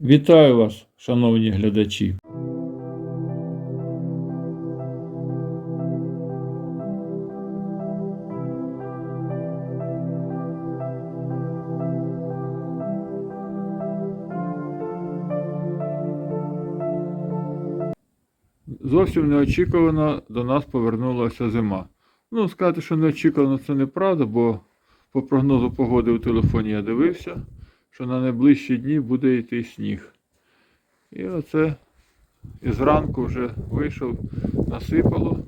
Вітаю вас, шановні глядачі. Зовсім неочікувано до нас повернулася зима. Ну, сказати, що неочікувано це неправда, бо по прогнозу погоди у телефоні я дивився, що на найближчі дні буде йти сніг. І оце і зранку вже вийшов, насипало.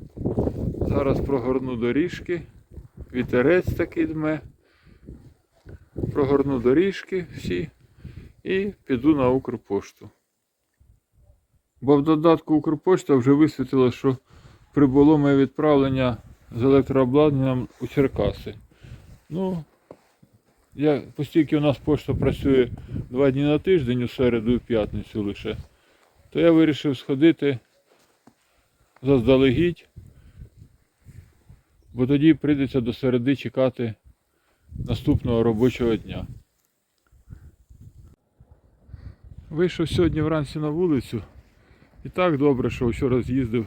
Зараз прогорну доріжки, вітерець такий дме. Прогорну доріжки всі і піду на Укрпошту. Бо в додатку Укрпошта вже висвітило, що прибуло моє відправлення з електрообладнанням у Черкаси. Ну, я, оскільки у нас пошта працює два дні на тиждень, у середу і п'ятницю лише, то я вирішив сходити заздалегідь, бо тоді прийдеться до середи чекати наступного робочого дня. Вийшов сьогодні вранці на вулицю. І так добре, що вчора з'їздив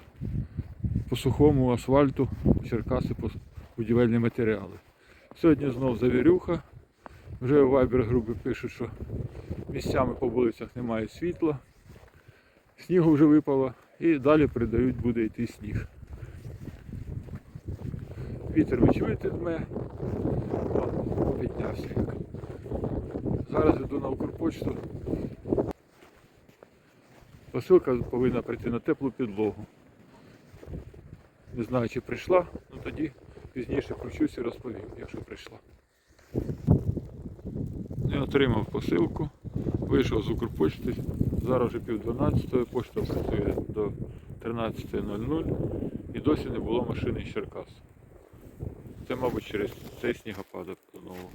по сухому асфальту Черкаси по будівельні матеріали. Сьогодні знов завірюха. Вже в Viber групи пишуть, що місцями по вулицях немає світла, снігу вже випало і далі придають буде йти сніг. Вітер ви чуєте дме. Піднявся. Зараз йду на Укрпочту. Посилка повинна прийти на теплу підлогу. Не знаю, чи прийшла, ну тоді пізніше включусь і розповім, якщо прийшла. Я отримав посилку, вийшов з Укрпочти, зараз вже пів 12, почта працює до 13.00 і досі не було машини з Черкас. Це, мабуть, через цей снігопадок знову.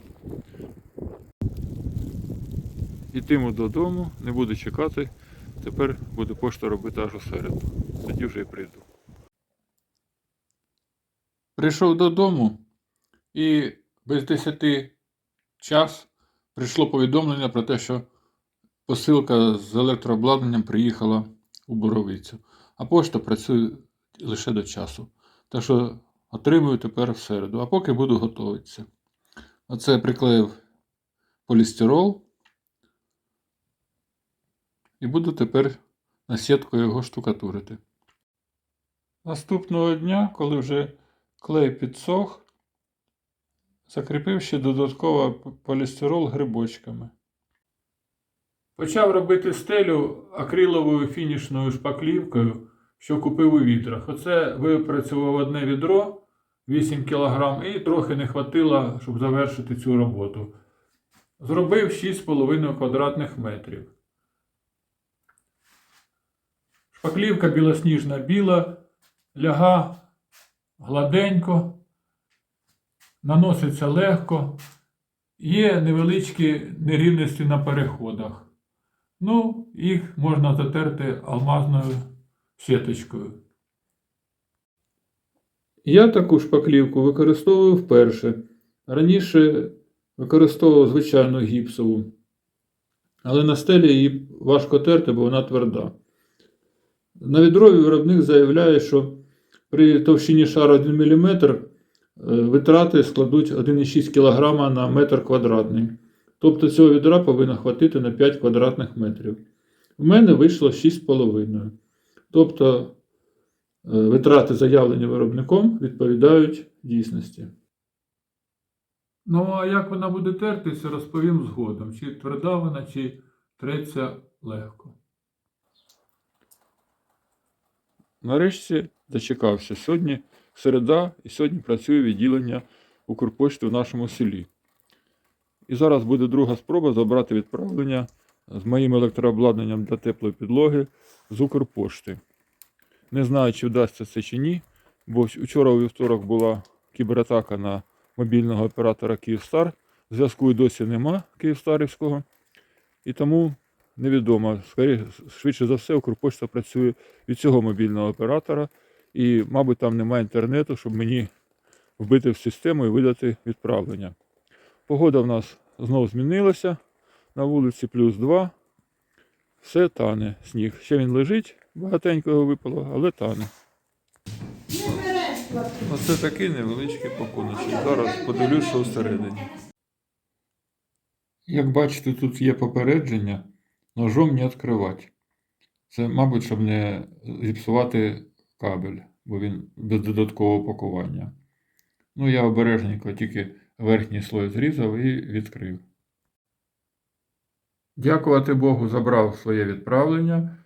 Ітиму додому, не буду чекати. Тепер буде пошта робити аж у середу. Тоді вже і прийду. Прийшов додому і без 10 час прийшло повідомлення про те, що посилка з електрообладнанням приїхала у Боровицю. А пошта працює лише до часу. Так що отримую тепер в середу, а поки буду готуватися. Оце я приклеїв полістирол. І буду тепер на сітку його штукатурити. Наступного дня, коли вже клей підсох, закріпив ще додатково полістирол грибочками. Почав робити стелю акриловою фінішною шпаклівкою, що купив у відрах. Оце випрацював одне відро 8 кг і трохи не хватило, щоб завершити цю роботу. Зробив 6,5 квадратних метрів. Шпаклівка білосніжна біла, ляга гладенько, наноситься легко, є невеличкі нерівності на переходах. Ну, їх можна затерти алмазною сіточкою. Я таку шпаклівку використовую вперше. Раніше використовував звичайну гіпсову, але на стелі її важко терти, бо вона тверда. На відрові виробник заявляє, що при товщині шару 1 мм витрати складуть 1,6 кг на метр квадратний. Тобто цього відра повинно хватити на 5 квадратних метрів. У мене вийшло 6,5. Тобто е, витрати, заявлені виробником, відповідають дійсності. Ну, а як вона буде тертися, розповім згодом. Чи тверда вона, чи треться легко. Нарешті дочекався. Сьогодні середа і сьогодні працює відділення Укрпошти в нашому селі. І зараз буде друга спроба забрати відправлення з моїм електрообладнанням для теплої підлоги з Укрпошти. Не знаю, чи вдасться це чи ні, бо вчора у вівторок була кібератака на мобільного оператора Київстар. Зв'язку і досі нема Київстарівського. І тому невідомо. Швидше за все, Укрпошта працює від цього мобільного оператора. І, мабуть, там немає інтернету, щоб мені вбити в систему і видати відправлення. Погода в нас знову змінилася. На вулиці плюс 2. Все тане сніг. Ще він лежить, багатенько його випало, але тане. Оце такий невеличкий пакуночок. Зараз подивлюсь, що всередині. Як бачите, тут є попередження, ножом не відкривати. Це, мабуть, щоб не зіпсувати кабель, бо він без додаткового пакування. Ну, я обережненько тільки верхній слой зрізав і відкрив. Дякувати Богу, забрав своє відправлення.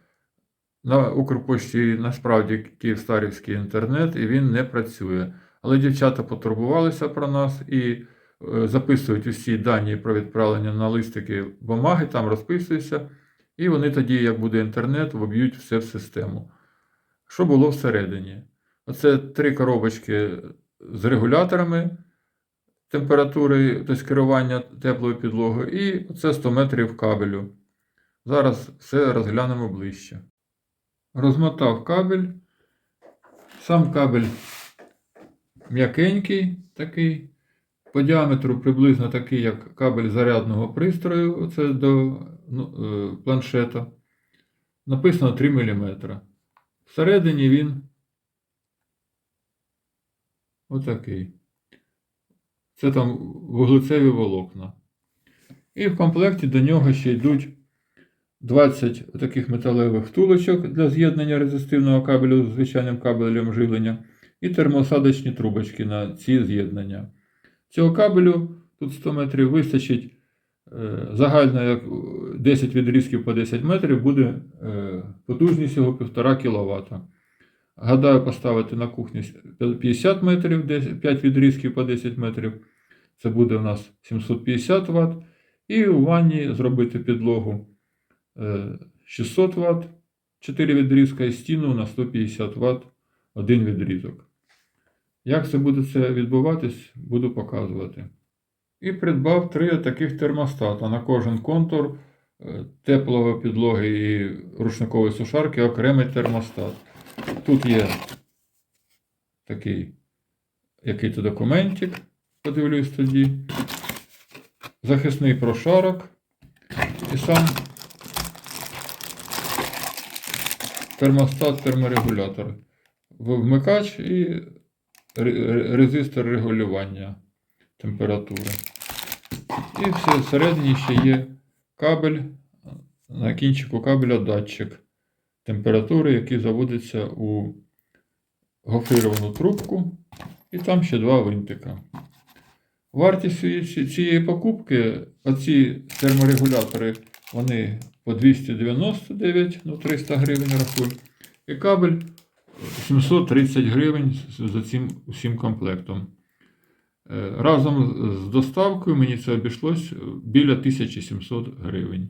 На Укрпошті насправді Київстарівський інтернет, і він не працює. Але дівчата потурбувалися про нас і е, записують усі дані про відправлення на листики бумаги, там розписуються. І вони тоді, як буде інтернет, воб'ють все в систему. Що було всередині? Оце три коробочки з регуляторами температури, тобто керування теплою підлогою, і оце 100 метрів кабелю. Зараз все розглянемо ближче. Розмотав кабель. Сам кабель м'якенький такий, по діаметру приблизно такий, як кабель зарядного пристрою, оце до ну, е, планшета. Написано 3 мм. Всередині він отакий. Це там вуглецеві волокна. І в комплекті до нього ще йдуть 20 таких металевих втулочок для з'єднання резистивного кабелю з звичайним кабелем живлення і термосадочні трубочки на ці з'єднання. Цього кабелю тут 100 метрів вистачить загально як 10 відрізків по 10 метрів буде е, потужність його 1,5 кВт. Гадаю, поставити на кухні 50 метрів, 5 відрізків по 10 метрів. Це буде у нас 750 Вт. І у ванні зробити підлогу е, 600 Вт, 4 відрізка і стіну на 150 Вт, один відрізок. Як це буде це відбуватись, буду показувати. І придбав три таких термостата на кожен контур е, теплої підлоги і рушникової сушарки окремий термостат. Тут є такий який-то документик, подивлюсь тоді. Захисний прошарок і сам термостат терморегулятор. Вмикач і резистор регулювання температури. І все, всередині ще є кабель, на кінчику кабеля датчик температури, який заводиться у гофрировану трубку, і там ще два винтика. Вартість цієї- покупки, оці терморегулятори, вони по 299, ну 300 гривень рахуй. І кабель 730 гривень за цим усім комплектом. Е, Разом з доставкою мені це обійшлось біля 1700 гривень.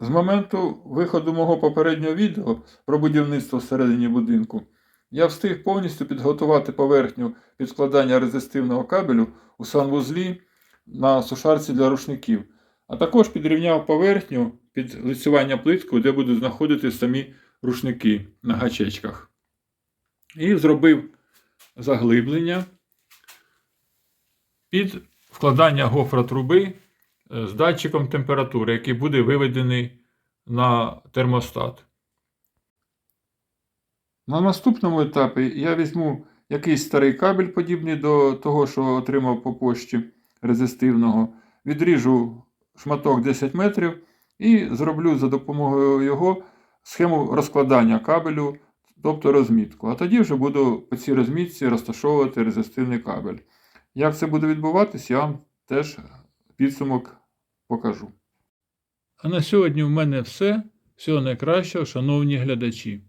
З моменту виходу мого попереднього відео про будівництво всередині будинку я встиг повністю підготувати поверхню під складання резистивного кабелю у санвузлі на сушарці для рушників, а також підрівняв поверхню під лицювання плиткою, де будуть знаходитися самі рушники на гачечках. І зробив заглиблення під вкладання гофротруби е, з датчиком температури, який буде виведений на термостат. На наступному етапі я візьму якийсь старий кабель, подібний до того, що отримав по пошті резистивного, відріжу шматок 10 метрів і зроблю за допомогою його схему розкладання кабелю, тобто розмітку. А тоді вже буду по цій розмітці розташовувати резистивний кабель. Як це буде відбуватись, я вам теж підсумок покажу. А на сьогодні в мене все. Всього найкращого, шановні глядачі.